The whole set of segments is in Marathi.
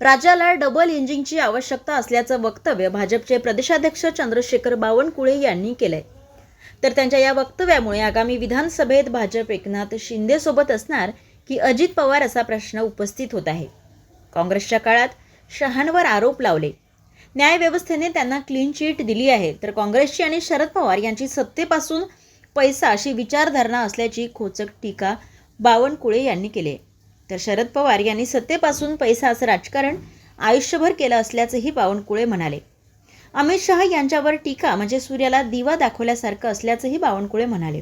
राज्याला डबल इंजिनची आवश्यकता असल्याचं वक्तव्य भाजपचे प्रदेशाध्यक्ष चंद्रशेखर बावनकुळे यांनी केलंय. तर त्यांच्या या वक्तव्यामुळे आगामी विधानसभेत भाजप एकनाथ शिंदे सोबत असणार की अजित पवार असा प्रश्न उपस्थित होत आहे. काँग्रेसच्या काळात शहांवर आरोप लावले. न्यायव्यवस्थेने त्यांना क्लीन चिट दिली आहे. तर काँग्रेसची आणि शरद पवार यांची सत्तेपासून पैसा अशी विचारधारणा असल्याची खोचक टीका बावनकुळे यांनी केली आहे. तर शरद पवार यांनी सत्तेपासून पैसा असं राजकारण आयुष्यभर केलं असल्याचंही बावनकुळे म्हणाले. अमित शहा यांच्यावर टीका म्हणजे सूर्याला दिवा दाखवल्यासारखं असल्याचंही बावनकुळे म्हणाले.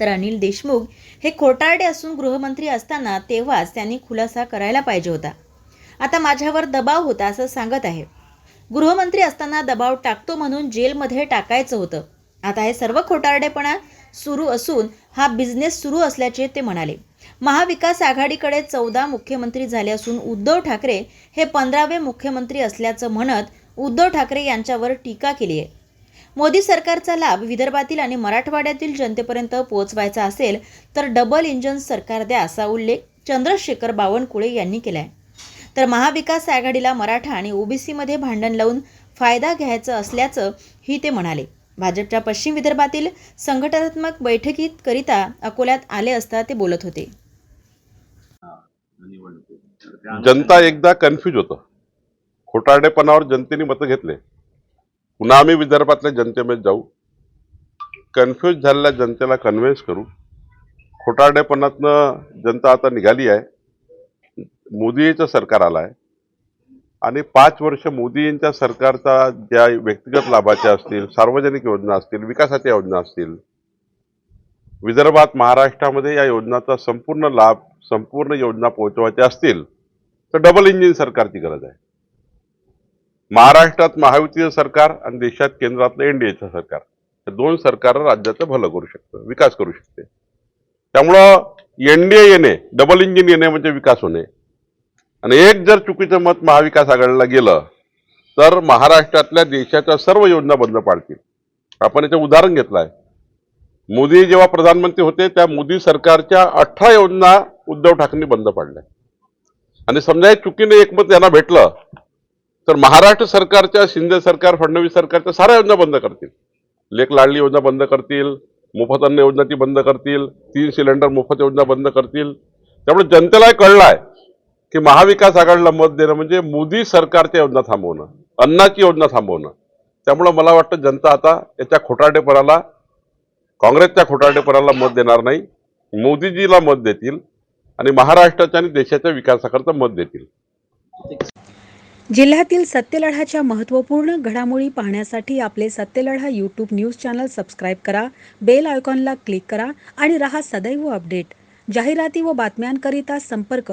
तर अनिल देशमुख हे खोटारडे असून गृहमंत्री असताना तेव्हाच त्यांनी खुलासा करायला पाहिजे होता. आता माझ्यावर दबाव होता असं सांगत आहे. गृहमंत्री असताना दबाव टाकतो म्हणून जेलमध्ये टाकायचं होतं. आता हे सर्व खोटारडेपणा सुरू असून हा बिझनेस सुरू असल्याचे ते म्हणाले. महाविकास आघाडीकडे चौदा मुख्यमंत्री झाले असून उद्धव ठाकरे हे पंधरावे मुख्यमंत्री असल्याचं म्हणत उद्धव ठाकरे यांच्यावर टीका केली आहे मोदी सरकारचा लाभ विदर्भातील आणि मराठवाड्यातील जनतेपर्यंत पोहोचवायचा असेल तर डबल इंजन सरकार द्या असा उल्लेख चंद्रशेखर बावनकुळे यांनी केला आहे तर महाविकास आघाडीला मराठा आणि ओबीसीमध्ये भांडण लावून फायदा घ्यायचं असल्याचं ही ते म्हणाले. भाजपच्या पश्चिम विदर्भातील संघटनात्मक बैठकीत करिता अकोल्यात आले असता ते बोलत होते. जनता एकदा कन्फ्यूज होतं. खोटारडेपणावर जनतेने मतं घेतले. पुन्हा आम्ही विदर्भातल्या जनतेमध्ये जाऊ. कन्फ्यूज झालेल्या जनतेला कन्व्हिन्स करू. खोटारडेपणातनं जनता आता निघाली आहे. मोदीचं सरकार आलं आहे. आणि पाच वर्ष मोदींच्या सरकारचा ज्या व्यक्तिगत लाभाच्या असतील सार्वजनिक योजना असतील विकासाच्या योजना असतील विदर्भात महाराष्ट्रामध्ये या योजनाचा संपूर्ण लाभ संपूर्ण योजना पोहोचवायच्या असतील तर डबल इंजिन सरकारची गरज आहे. महाराष्ट्रात महायुतीचं सरकार आणि देशात केंद्रातलं एनडीएचं सरकार. हे दोन सरकार राज्याचं भलं करू शकतं विकास करू शकते. त्यामुळं एनडीए येणे डबल इंजिन येणे म्हणजे विकास होणे. आणि एक जर चुकीचं मत महाविकास आघाडीला गेलं तर महाराष्ट्रातल्या देशाच्या सर्व योजना बंद पाडतील. आपण याचं उदाहरण घेतलं आहे मोदी जेव्हा प्रधानमंत्री होते त्या मोदी सरकारच्या अठरा योजना उद्धव ठाकरेंनी बंद पाडल्या. आणि समजा हे चुकीने एकमत यांना भेटलं तर महाराष्ट्र सरकारच्या शिंदे सरकार फडणवीस सरकारच्या साऱ्या योजना बंद करतील. लेख लाडली योजना बंद करतील मोफत अन्न योजना ती बंद करतील तीन सिलेंडर मोफत योजना बंद करतील. त्यामुळे जनतेला कळलं आहे की महाविकास आघाडीला मत देणं म्हणजे मोदी सरकारच्या योजना थांबवणं अन्नाची योजना थांबवणं. त्यामुळं मला वाटतं जनता आता याच्या खोटारडेपणाला काँग्रेसच्या खोटारडेपणाला मत देणार नाही मोदीजीला मत देतील आणि महाराष्ट्राच्या आणि देशाच्या विकासाकरता मत देतील. जिल्ह्यातील सत्यलढाच्या महत्त्वपूर्ण घडामोडी पाहण्यासाठी आपले Satyaladha YouTube news channel subscribe करा बेल आयकॉनला क्लिक करा आणि रहा सदैव अपडेट जाहिराती व बातम्यांकरिता संपर्क